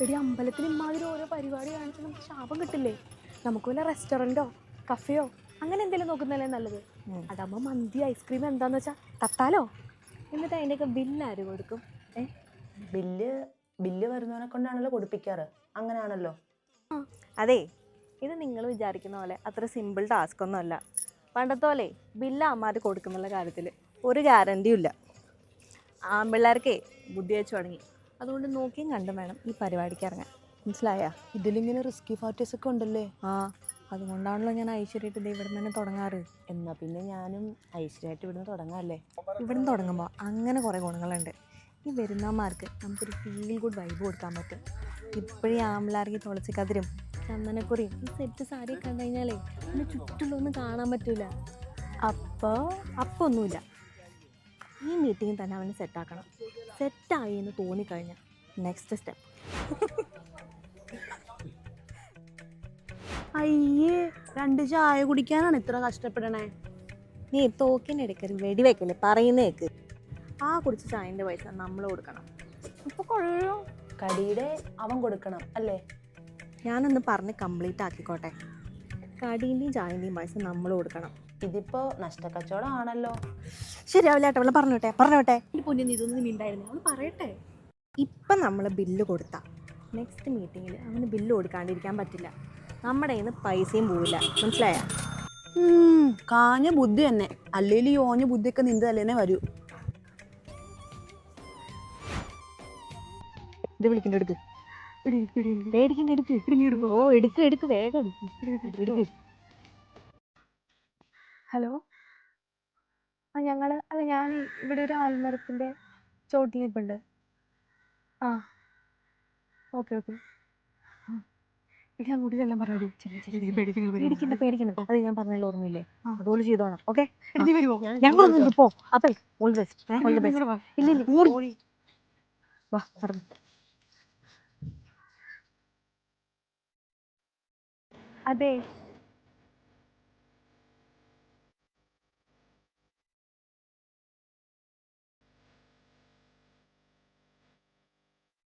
എടി അമ്പലത്തിൽ ഇമാതിരി ഓരോ പരിപാടി കാണിച്ചാൽ നമുക്ക് ശാപം കിട്ടില്ലേ? നമുക്ക് വല്ല റെസ്റ്റോറന്റോ കഫേയോ അങ്ങനെ എന്തെങ്കിലും നോക്കുന്നതല്ലേ നല്ലത്. അതാകുമ്പോൾ മന്തി ഐസ്ക്രീം എന്താന്ന് വെച്ചാൽ തത്താലോ എന്നിട്ട് അതിന്റെയൊക്കെ ബില്ല് ആര് കൊടുക്കും? ഏ? ബില്ല് ബില്ല് വരുന്നവനെ കൊണ്ടാണല്ലോ കൊടുപ്പിക്കാറ്. അങ്ങനെയാണല്ലോ അതെ ഇത് നിങ്ങൾ വിചാരിക്കുന്ന പോലെ അത്ര സിമ്പിൾ ടാസ്ക് ഒന്നുമല്ല പണ്ടത്തെ പോലെ ബില്ല് അമ്മാര് കൊടുക്കുന്നുള്ള കാര്യത്തിൽ ഒരു ഗ്യാരണ്ടിയും ഇല്ല. ആൺപിള്ളേർക്കേ ബുദ്ധി വെച്ച് തുടങ്ങി അതുകൊണ്ട് നോക്കിയും കണ്ടും വേണം ഈ പരിപാടിക്ക് ഇറങ്ങാൻ. മനസ്സിലായ? ഇതിലിങ്ങനെ റിസ്കി ഫാക്ടേഴ്സ് ഒക്കെ ഉണ്ടല്ലേ? ആ അതുകൊണ്ടാണല്ലോ ഞാൻ ഐശ്വര്യമായിട്ട് ഇത് ഇവിടെ തന്നെ തുടങ്ങാറ്. എന്നാൽ പിന്നെ ഞാനും ഐശ്വര്യമായിട്ട് ഇവിടുന്ന് തുടങ്ങാമല്ലേ ഇവിടുന്ന് തുടങ്ങുമ്പോൾ അങ്ങനെ കുറേ ഗുണങ്ങളുണ്ട്. ഈ വരുന്നമാർക്ക് നമുക്കൊരു ഫീൽ ഗുഡ് വൈബ് കൊടുക്കാൻ പറ്റും. ഇപ്പോഴും ആമ്പിളാർക്ക് തുളസിക്കതിരും ചന്ദനക്കുറിയും ഈ സെറ്റ് സാരി കണ്ടു കഴിഞ്ഞാലേ പിന്നെ ചുറ്റുള്ളൊന്നും കാണാൻ പറ്റില്ല അപ്പോൾ ഒന്നുമില്ല ഈ മീറ്റിംഗ് തന്നെ അവനെ സെറ്റാക്കണം സെറ്റായി എന്ന് തോന്നിക്കഴിഞ്ഞാൽ നെക്സ്റ്റ് സ്റ്റെപ്പ് അയ്യേ രണ്ട് ചായ കുടിക്കാനാണ് ഇത്ര കഷ്ടപ്പെടണേ. നീ തോക്കിനെടുക്കരുത് വെടിവെക്കല്ലേ പറയുന്നേക്ക് ആ കുടിച്ച ചായന്റെ പൈസ നമ്മൾ കൊടുക്കണം. ഇപ്പൊ കൊള്ളു. കടിയുടെ അവൻ കൊടുക്കണം അല്ലേ? ഞാനൊന്ന് പറഞ്ഞ് കംപ്ലീറ്റ് ആക്കിക്കോട്ടെ. കടീന്റെയും ചായന്റെയും പൈസ നമ്മൾ കൊടുക്കണം. ഇതിപ്പോ നഷ്ടക്കച്ചവടം ആണല്ലോ. ശരിയാവില്ല ഏട്ടാ അവളെ പറഞ്ഞോട്ടെ പറഞ്ഞോട്ടെ. എന്റെ പൊന്നിന്ന് ഇതൊന്നും മിണ്ടായിരുന്നു. അവൾ പറയട്ടെ. ഇപ്പം നമ്മൾ ബില്ല് കൊടുത്ത. നെക്സ്റ്റ് മീറ്റിങ്ങിൽ അവന് ബില്ല് കൊടുക്കാണ്ടിരിക്കാൻ പറ്റില്ല. നമ്മുടെ കയ്യിൽ നിന്ന് പൈസയും പോവില്ല. മനസ്സിലായ? കാഞ്ഞ ബുദ്ധി തന്നെ. അല്ലെങ്കിൽ ഈ ഓഞ്ഞ ബുദ്ധിയൊക്കെ നിന്റെ തലേനെ വരൂ. ഇത് വിളിക്കണ്ട എടുക്ക്. പേടിക്കണ്ട എടുക്ക്. ഓ എടുക്ക് എടുക്ക് വേഗം എടുക്ക്. ഹലോ? ആ ഞങ്ങൾ അല്ല ഞാൻ ഇവിടെ ഒരു ആൽമരത്തിന്റെ ചോട്ടിൽ നിൽപ്പുണ്ട്. ആ. Okay okay. അങ്ങോട്ടെല്ലാം പറഞ്ഞു പേടിക്കണ്ട പേടിക്കണ്ട. അത് ഞാൻ പറഞ്ഞതിൽ ഓർമ്മയില്ലേ? അതുപോലെ ചെയ്തോണം ഓക്കെ? വരുമോ ഞാൻ പറഞ്ഞു പോ. അപ്പൊ all best all the best ഇല്ല ഇല്ല. വാ അതെ.